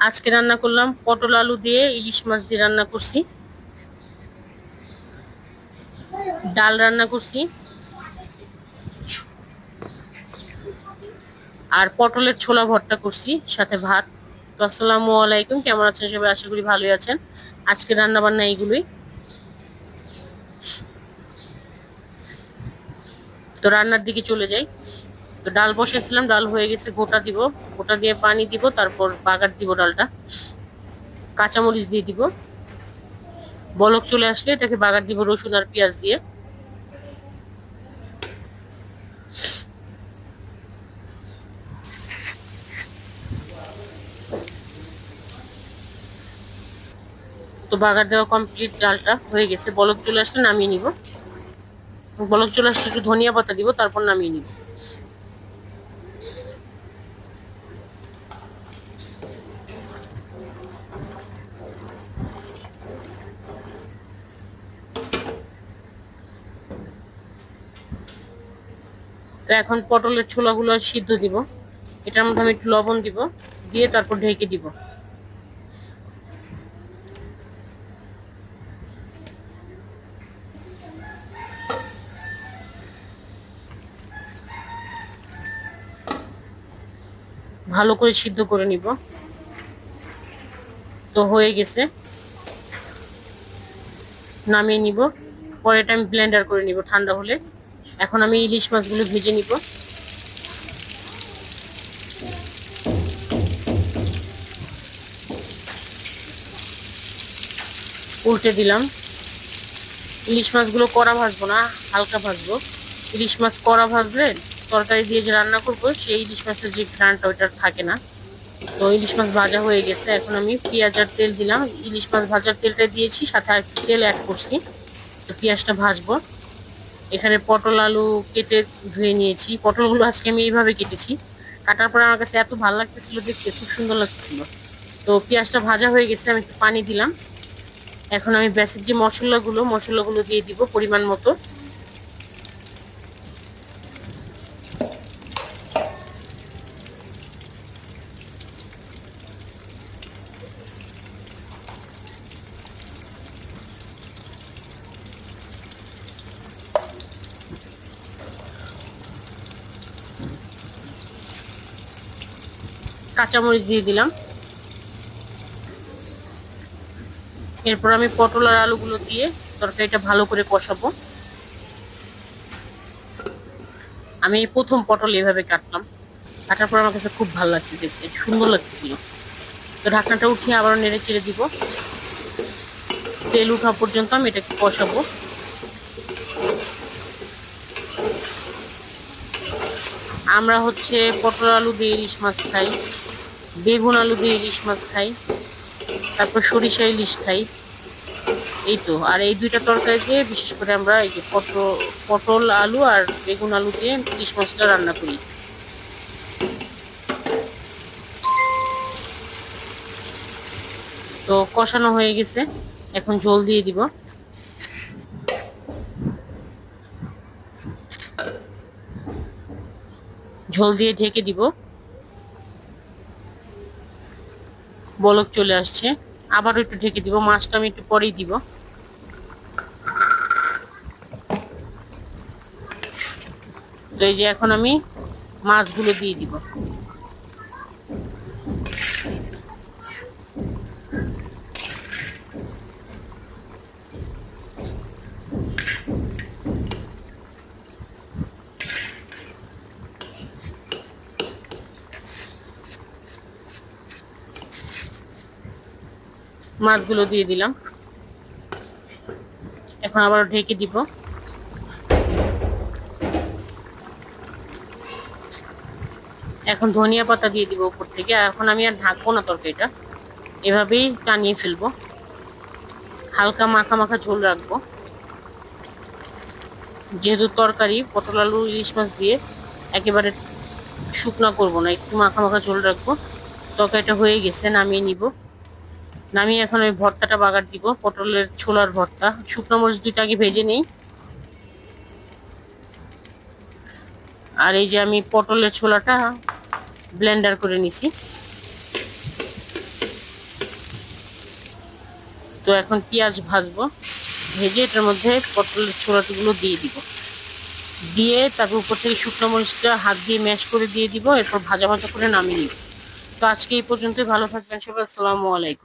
আজকে রান্না করলাম পটল আলু দিয়ে ইলিশ মাছ দিয়ে রান্না করছি। ডাল রান্না করছি। আর পটলের ছোলা ভর্তা করছি, সাথে ভাত। তো আসসালামু আলাইকুম, কেমন আছেন সবাই? আশা করি ভালোই আছেন। আজকে রান্না বান্না এইগুলোই। তো রান্নার দিকে চলে যাই। তো ডাল বসেছিলাম ডাল হয়ে গেছে, গোটা দিব। গোটা দিয়ে পানি দিব, তারপর বাগার দিব ডালটা। কাঁচামরিচ দিয়ে দিব। বলক চলে আসলে এটাকে বাগার দিব রসুন আর পেঁয়াজ দিয়ে। তো বাগার দেওয়া কমপ্লিট ডালটা হয়ে গেছে। বলক চলে আসলে নামিয়ে নিব। বলক চলে আসলে একটু ধনিয়া পাতা দিব, তারপর নামিয়ে নিব। তো এখন পটলের ছোলাগুলো সিদ্ধ দিব। এটার মধ্যে আমি একটু লবণ দিব, দিয়ে তারপর ঢেকে দিব। ভালো করে সিদ্ধ করে নিব। তো হয়ে গেছে। নামিয়ে নিব। পরে এটা আমি ব্লেন্ডার করে নিব ঠান্ডা হলে। এখন আমি ইলিশ মাছগুলো ভেজে নিব। উল্টে দিলাম। ইলিশ মাছগুলো কড়া ভাজবো না, হালকা ভাজবো। ইলিশ মাছ কড়া ভাজলে তরকারি দিয়ে যে রান্না করব, সেই ইলিশ মাছের যে ঘ্রানটা ওইটার থাকে না। তো ইলিশ মাছ ভাজা হয়ে গেছে। এখন আমি পেঁয়াজ আর তেল দিলাম। ইলিশ মাছ ভাজার তেলটা দিয়েছি, সাথে আর তেল অ্যাড করছি। তো পেঁয়াজটা ভাজবো। এখানে পটল আলু কেটে ধুয়ে নিয়েছি। পটলগুলো আজকে আমি এইভাবে কেটেছি। কাটার পরে আমার কাছে এত ভালো লাগতেছিল দেখতে, খুব সুন্দর লাগতেছিল। তো পেঁয়াজটা ভাজা হয়ে গেছে, আমি একটু পানি দিলাম। এখন আমি বেসিক যে মশলাগুলো মশলাগুলো দিয়ে দিব পরিমাণ মতো। কাঁচামরিচ দিয়ে দিলাম। এরপর আমি পটল আর আলুগুলো দিয়ে তরকারিটা ভালো করে কষাবো। আমি প্রথম পটল এভাবে কাটলাম। কাটার পর আমার কাছে খুব ভালো লাগছে দেখতে, সুন্দর লাগছিল। তো ঢাকনাটা উঠিয়ে আবার নেড়ে চেড়ে দিব। তেল উঠা পর্যন্ত আমি এটাকে কষাবো। আমরা হচ্ছে পটল, আলু দিয়ে ইলিশ মাছ খাই। বেগুন আলু দিয়ে ইলিশ মাছ খাই, তারপর সরিষা ইলিশ খাই। এই তো, আর এই দুইটা তরকারি দিয়ে বিশেষ করে আমরা এই যে পটল পটল আলু আর বেগুন আলু দিয়ে ইলিশ মাছটা রান্না করি। তো কষানো হয়ে গেছে, এখন জল দিয়ে দিব। ঝোল দিয়ে ঢেকে দিব। বলক চলে আসছে। আবারও একটু ঢেকে দিব, মাছটা আমি একটু পরেই দিব। তো এই যে এখন আমি মাছগুলো দিয়ে দিব। মাছগুলো দিয়ে দিলাম। এখন আবার ঢেকে দিব। এখন ধনিয়া পাতা দিয়ে দিব উপর থেকে। এখন আমি আর ঢাকবো না তরকারিটা। এভাবেই টানিয়ে ফেলব। হালকা মাখা মাখা ঝোল রাখব। যেহেতু তরকারি, পটল আলু, ইলিশ মাছ দিয়ে একেবারে শুকনা করব না, একটু মাখা মাখা ঝোল রাখব। তরকারিটা হয়ে গেছে, নামিয়ে নিব। নামিয়ে এখন ওই ভর্তাটা বাগার দিব, পটলের ছোলার ভর্তা। শুকনো মরিচ দুইটা আগে ভেজে নেই। আর এই যে আমি পটলের ছোলাটা ব্লেন্ডার করে নিছি। তো এখন পেঁয়াজ ভাজবো। ভেজে এটার মধ্যে পটলের ছোলাটিগুলো দিয়ে দিব। দিয়ে তারপর উপর থেকে শুকনো মরিচটা হাত দিয়ে ম্যাশ করে দিয়ে দিব, এরপর ভাজা ভাজা করে নামিয়ে নিব। তো আজকে এই পর্যন্তই, ভালো থাকবেন সবাই, আসসালামু আলাইকুম।